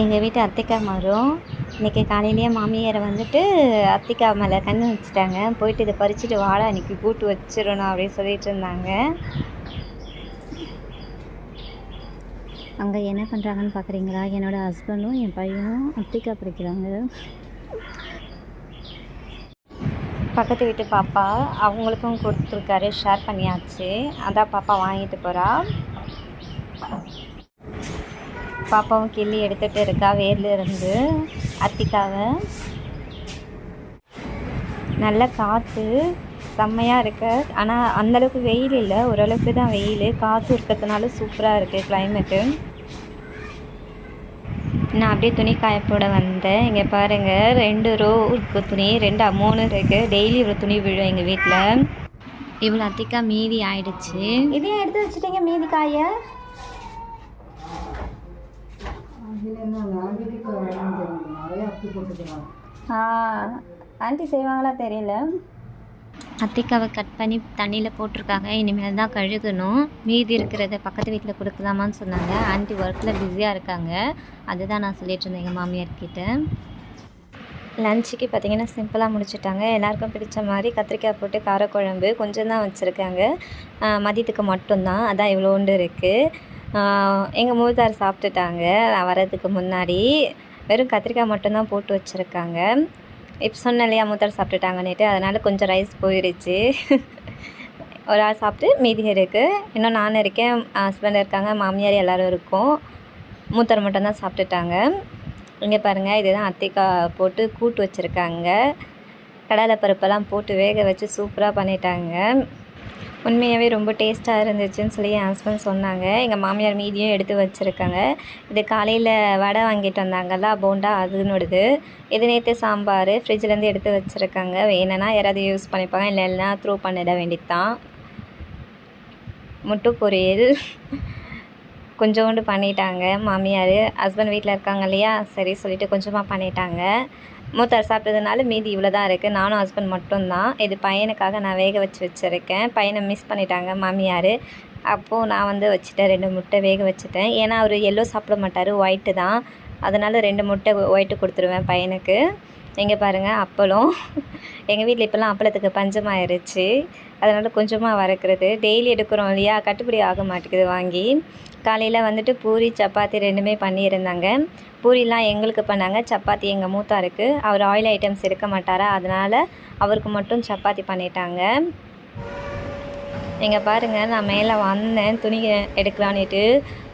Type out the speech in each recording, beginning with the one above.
எங்கள் வீட்டு அத்திக்காய் மரம் இன்றைக்கி காலையிலேயே மாமியாரை வந்துட்டு அத்திக்காய் மேலே கண்ணு வச்சுட்டாங்க. போயிட்டு இதை பறிச்சுட்டு வாடா இன்றைக்கி கூட்டு வச்சிடணும் அப்படின்னு சொல்லிட்டு இருந்தாங்க. அங்கே என்ன பண்ணுறாங்கன்னு பார்க்குறீங்களா என்னோடய ஹஸ்பண்டும் என் பையனும் அத்திக்காய் பறிக்கிறாங்க பக்கத்து வீட்டு பாப்பா அவங்களுக்கும் கொடுத்துருக்காரு ஷேர் பண்ணியாச்சு. அதான் பாப்பா வாங்கிட்டு போகிறா பாப்பாவும் கிள்ளி எடுத்துகிட்டு இருக்கா வேர்லேருந்து அத்திக்காவை. நல்ல காற்று செம்மையாக இருக்கு. ஆனால் அந்தளவுக்கு வெயில் இல்லை. ஓரளவுக்கு தான் வெயில். காற்று இருக்கிறதுனால சூப்பராக இருக்குது கிளைமேட்டு நான் அப்படியே துணி காயப்போட வந்தேன். இங்கே பாருங்கள் ரெண்டு ரோ இருக்கு துணி. ரெண்டு மூணு இருக்குது டெய்லி இவ்வளோ துணி விழும் எங்கள் வீட்டில் இவ்வளோ அத்திக்கா மீதி ஆயிடுச்சு. இதையும் எடுத்து வச்சுட்டீங்க மீதி காயை? ஆண்டி செய்வாங்களா தெரியல. அத்திக்காவை கட் பண்ணி தண்ணியில் போட்டிருக்காங்க. இனிமேல் தான் கழுகணும். மீதி இருக்கிறத பக்கத்து வீட்டில் கொடுக்கலாமான்னு சொன்னாங்க. ஆண்டி ஒர்க்கில் பிஸியாக இருக்காங்க. அதுதான் நான் சொல்லிட்டு இருந்தேன் எங்கள் மாமியார்கிட்ட. லஞ்சுக்கு பார்த்தீங்கன்னா சிம்பிளாக முடிச்சுட்டாங்க. எல்லாருக்கும் பிடிச்ச மாதிரி கத்திரிக்காய் போட்டு காரக்குழம்பு கொஞ்சம் தான் வச்சுருக்காங்க மதியத்துக்கு மட்டும்தான். அதான் இவ்வளோண்டு இருக்குது எங்கள் மூத்தார் சாப்பிட்டுட்டாங்க. நான் வர்றதுக்கு முன்னாடி வெறும் கத்திரிக்காய் மட்டும்தான் போட்டு வச்சுருக்காங்க. இப்போ சொன்னேன் இல்லையா மூத்தார் சாப்பிட்டுட்டாங்கன்னுட்டு. அதனால் கொஞ்சம் ரைஸ் போயிடுச்சு ஒரு ஆள் சாப்பிட்டு மீதி இருக்குது இன்னும் நான் இருக்கேன். ஹஸ்பண்ட் இருக்காங்க மாமியார் எல்லோரும் இருக்கோம். மூத்தார் மட்டும்தான் சாப்பிட்டுட்டாங்க. இங்கே பாருங்கள் இதுதான் அத்திக்காய் போட்டு கூட்டு வச்சுருக்காங்க. கடலை பருப்பெல்லாம் போட்டு வேக வச்சு சூப்பராக பண்ணிட்டாங்க. உண்மையாகவே ரொம்ப டேஸ்ட்டாக இருந்துச்சுன்னு சொல்லி என் ஹஸ்பண்ட் சொன்னாங்க. எங்கள் மாமியார் மீதியும் எடுத்து வச்சுருக்காங்க. இது காலையில் வடை வாங்கிட்டு வந்தாங்கல்ல போண்டா அதுனோடது இது நேற்று சாம்பார். ஃப்ரிட்ஜ்லேருந்து எடுத்து வச்சுருக்காங்க. வேணும்னா யாராவது யூஸ் பண்ணிப்பாங்க. இல்லைன்னா த்ரூ பண்ணிட வேண்டியது தான் முட்டு பொரியல். கொஞ்சோண்டு பண்ணிட்டாங்க மாமியார். ஹஸ்பண்ட் வீட்டில் இருக்காங்க இல்லையா? சரி சொல்லிட்டு கொஞ்சமாக பண்ணிட்டாங்க. மூத்தார் சாப்பிட்டதுனால மீதி இவ்வளோ தான் இருக்குது நானும் ஹஸ்பண்ட் மட்டும்தான். இது பையனுக்காக நான் வேக வச்சு வச்சுருக்கேன். பையனை மிஸ் பண்ணிட்டாங்க மாமியார். அப்போது நான் வந்து வச்சுட்டேன். ரெண்டு முட்டை வேக வச்சுட்டேன். ஏன்னா அவர் எல்லோ சாப்பிட மாட்டார். ஒயிட்டு தான். அதனால் ரெண்டு முட்டை ஒயிட்டு கொடுத்துருவேன் பையனுக்கு. இங்கே பாருங்கள் அப்பளம். எங்கள் வீட்டில் இப்போல்லாம் அப்பளத்துக்கு பஞ்சமாயிருச்சு அதனால் கொஞ்சமாக வறுக்கிறது. டெய்லி எடுக்கிறோம் இல்லையா? கட்டுப்படி ஆக மாட்டேங்குது வாங்கி. காலையில் வந்துட்டு பூரி சப்பாத்தி ரெண்டுமே பண்ணியிருந்தாங்க. பூரிலாம் எங்களுக்கு பண்ணாங்க. சப்பாத்தி எங்கள் மூத்தாருக்கு. அவர் ஆயில் ஐட்டம்ஸ் எடுக்க மாட்டாரா? அதனால் அவருக்கு மட்டும் சப்பாத்தி பண்ணிட்டாங்க. நீங்கள் பாருங்கள் நான் மேலே வந்தேன். துணி எடுக்கலான்ட்டு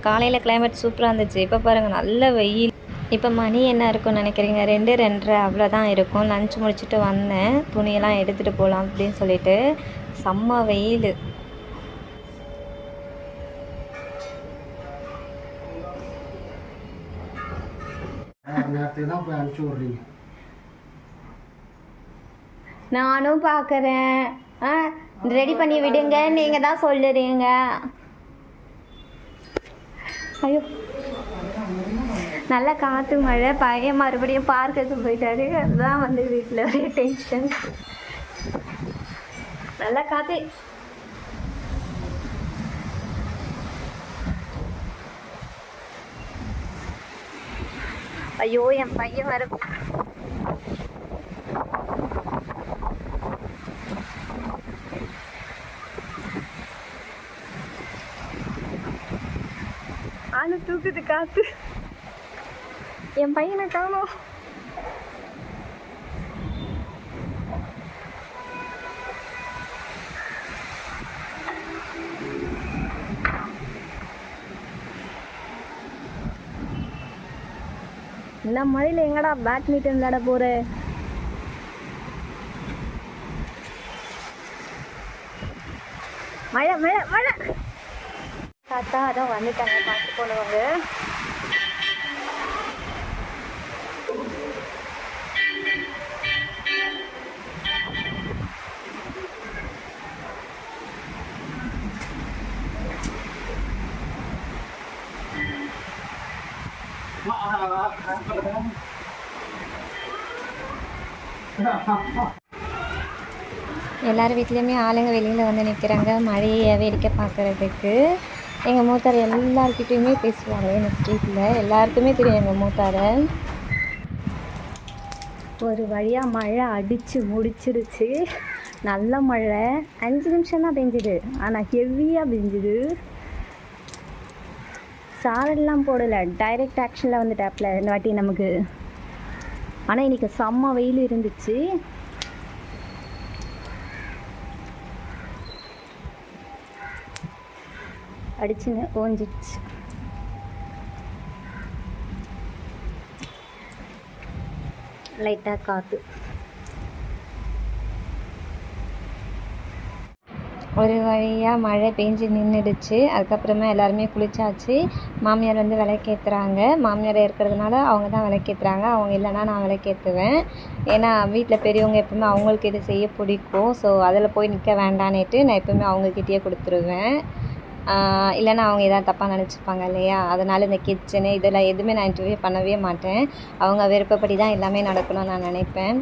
காலையில் கிளைமேட் சூப்பராக இருந்துச்சு. இப்போ பாருங்கள் நல்ல வெயில். இப்போ மணி என்ன இருக்கும்னு நினைக்கிறீங்க? ரெண்டு ரெண்டரை அவ்வளோதான் இருக்கும். லஞ்ச் முடிச்சுட்டு வந்தேன். துணியெல்லாம் எடுத்துகிட்டு போகலாம் அப்படின்னு சொல்லிட்டு. செம்ம வெயில். நானும் பார்க்குறேன். ஆ ரெடி பண்ணி விடுங்க. நீங்கள் தான் சொல்லுறீங்க. ஐயோ. நல்லா காற்று மழை பையன் மறுபடியும் பார்க்கறதுக்கு போயிட்டாரு. அதுதான் வந்து வீட்டில் ஒரே டென்ஷன் நல்லா காற்று ஐயோ என் பையன் வர ஆளு தூக்குது காத்து. என் பையனை காணும். இந்த மழையில் எங்கடா பேட்மிண்டன் விளையாட போற? மழை மழை மழை. தாத்தா அதான் வந்துட்டாங்க பார்த்து போனவங்க. எல்லார் வீட்லேயுமே ஆளுங்க வெளியில் வந்து நிற்கிறாங்க மழையை வேடிக்கை பார்க்குறதுக்கு. எங்கள் மூத்தார் எல்லார்கிட்டயுமே பேசுவாங்க. எங்கள் ஸ்ட்ரீட்டில் எல்லாருக்குமே தெரியும் எங்கள் மூத்தாரை. ஒரு வழியாக மழை அடித்து முடிச்சிருச்சு. நல்ல மழை. அஞ்சு நிமிஷம் தான் பெஞ்சுது. ஆனால் ஹெவியாக பெஞ்சுது. சாரல்லாம் போடலை. டைரக்ட் ஆக்ஷனில் வந்து டேப்பில் இந்த வாட்டி நமக்கு. ஆனால் இன்னைக்கு செம்ம வெயில் இருந்துச்சு. அடிச்சுன்னு ஓஞ்சிடுச்சு லைட்டாக காற்று ஒரு வழியாக மழை பெஞ்சு நின்றுடுச்சு அதுக்கப்புறமா எல்லாருமே குளிச்சாச்சு. மாமியார் வந்து விளக்கேற்றுறாங்க மாமியார் இருக்கிறதுனால அவங்க தான் விளக்கேற்றுறாங்க அவங்க இல்லைன்னா நான் விளக்கேற்றுவேன் ஏன்னா வீட்டில் பெரியவங்க எப்பவுமே அவங்களுக்கு இது செய்ய பிடிக்கும். ஸோ அதில் போய் நிற்க வேண்டான்னுட்டு நான் எப்பவுமே அவங்கக்கிட்டேயே கொடுத்துருவேன். இல்லைன்னா அவங்க எதாவது தப்பாக நினச்சிப்பாங்க இல்லையா? அதனால் இந்த கிச்சனு இதெல்லாம் எதுவுமே நான் இன்டர்வியூ பண்ணவே மாட்டேன். அவங்க விருப்பப்படி தான் எல்லாமே நடக்கணும்னு நான் நினைப்பேன்.